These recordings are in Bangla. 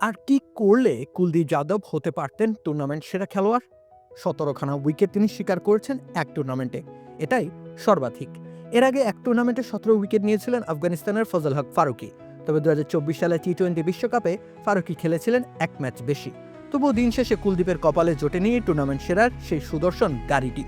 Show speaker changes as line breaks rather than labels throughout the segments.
আর কি করলে কুলদীপ যাদব হতে পারতেন টুর্নামেন্ট সেরা খেলোয়াড়? সতেরোখানা উইকেট তিনি শিকার করেছেন এক টুর্নামেন্টে এটাই সর্বাধিক। এর আগে এক টুর্নামেন্টে সতেরো উইকেট নিয়েছিলেন আফগানিস্তানের ফজল হক ফারুকি। তবে দু হাজার চব্বিশ সালে টি টোয়েন্টি বিশ্বকাপে ফারুকি খেলেছিলেন এক ম্যাচ বেশি। তবুও দিন শেষে কুলদীপের কপালে জোটে নিয়ে টুর্নামেন্ট সেরার সেই সুদর্শন গাড়িটি।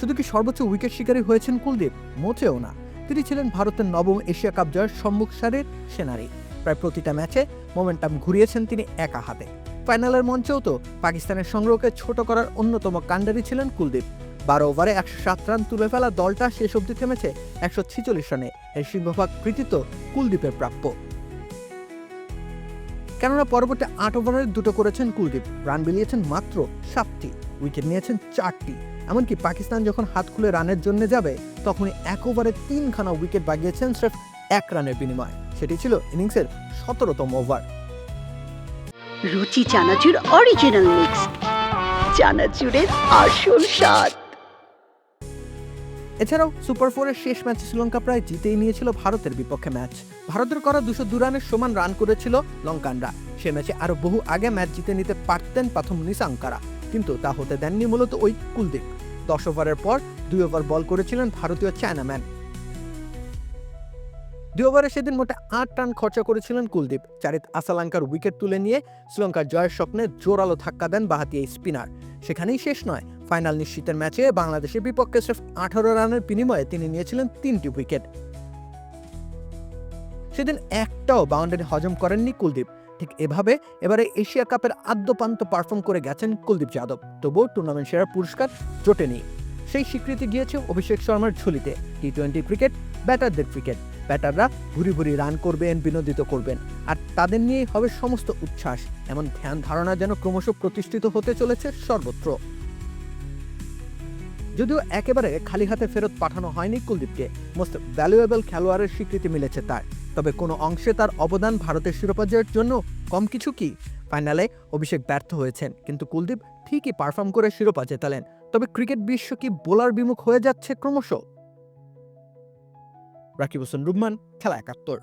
শুধু কি সর্বোচ্চ উইকেট শিকারী হয়েছেন কুলদীপ? মোটেও না। তিনি ছিলেন ভারতের নবম এশিয়া কাপ জয়ের সম্মুখ সারের সেনারি প্রায় প্রতিটা ম্যাচে মোমেন্টাম ঘুরিয়েছেন তিনি একা হাতে। ফাইনালের মঞ্চেও তো পাকিস্তানের সংগ্রহকে ছোট করার অন্যতম কাণ্ডারি ছিলেন কুলদীপ। বারো ওভারে একশো সাত রান তুলে ফেলা দলটা শেষ অবধি থেমেছে একশো ছিচল্লিশ রানে। এর সিংহভাগ কৃতিত্ব কুলদীপের প্রাপ্য। কেননা পরবর্তী আট ওভারে দুটো করেছেন কুলদীপ। রান বিলিয়েছেন মাত্র সাতটি, উইকেট নিয়েছেন চারটি। এমনকি পাকিস্তান যখন হাত খুলে রানের জন্য যাবে, তখনই এক ওভারে তিনখানা উইকেট বাগিয়েছেন স্রেফ এক রানের বিনিময়। সেটি ছিল ইনিংসের সতেরোতম ওভার।
রুচি চানাচুর অরিজিনাল মিক্স চানাচুরের আসল স্বাদ।
এছাড়াও সুপার ফোরের শেষ ম্যাচে শ্রীলঙ্কা প্রায় জিতেই নিয়েছিল ভারতের বিপক্ষে ম্যাচ। ভারতের করা দুশো দু রানের সমান রান করেছিল লঙ্কানরা। সে ম্যাচে আরও বহু আগে ম্যাচ জিতে নিতে পারতেন প্রথম নিসাঙ্কারা কিন্তু তা হতে দেননি মূলত ওই কুলদীপ। দশ ওভারের পর দুই ওভার বল করেছিলেন ভারতীয় চায়নাম্যান। দুই ওভারে সেদিন মোটে আট রান খরচা করেছিলেন কুলদীপ। চারিত আসালাঙ্কার উইকেট তুলে নিয়ে শ্রীলঙ্কার জয়ের স্বপ্নে জোরালো ধাক্কা দেন বাহাতি এই স্পিনার। সেখানেই শেষ নয় ফাইনাল নিশ্চিতের ম্যাচে বাংলাদেশের বিপক্ষে স্রেফ আঠারো রানের বিনিময়ে তিনি নিয়েছিলেন তিনটি উইকেট। সেদিন একটাও বাউন্ডারি হজম করেননি কুলদীপ। ঠিক এভাবে এবারে এশিয়া কাপের আদ্যপান্ত পারফর্ম করে গেছেন কুলদীপ যাদব। তবুও টুর্নামেন্ট সেরা পুরস্কার জোটেনি। সেই স্বীকৃতি গিয়েছে অভিষেক শর্মার ঝুলিতে। টি টোয়েন্টি ক্রিকেট, ব্যাটারদের ক্রিকেট। ব্যাটাররা ভুরি ভুরি রান করবেন, বিনোদিত করবেন। আর তাদের নিয়েই হবে সমস্ত উচ্ছ্বাস। এমন ধ্যান ধারণা যেন ক্রমশ প্রতিষ্ঠিত হতে চলেছে সর্বত্র। যদিও একেবারে খালি হাতে ফেরত পাঠানো হয়নি কুলদীপকে মোস্ট ভ্যালুয়েবল খেলোয়াড়ের স্বীকৃতি মিলেছে তার। তবে কোনো অংশে তার অবদান ভারতের শিরোপা জয়ের জন্য কম কিছু কি? ফাইনালে অভিষেক ব্যর্থ হয়েছেন, কিন্তু কুলদীপ ঠিকই পারফর্ম করে শিরোপা জেতালেন। তবে ক্রিকেট বিশ্ব কি বোলার বিমুখ হয়ে যাচ্ছে ক্রমশ? রাকিব হোসেন রুম্মান খেলা একাত্তর।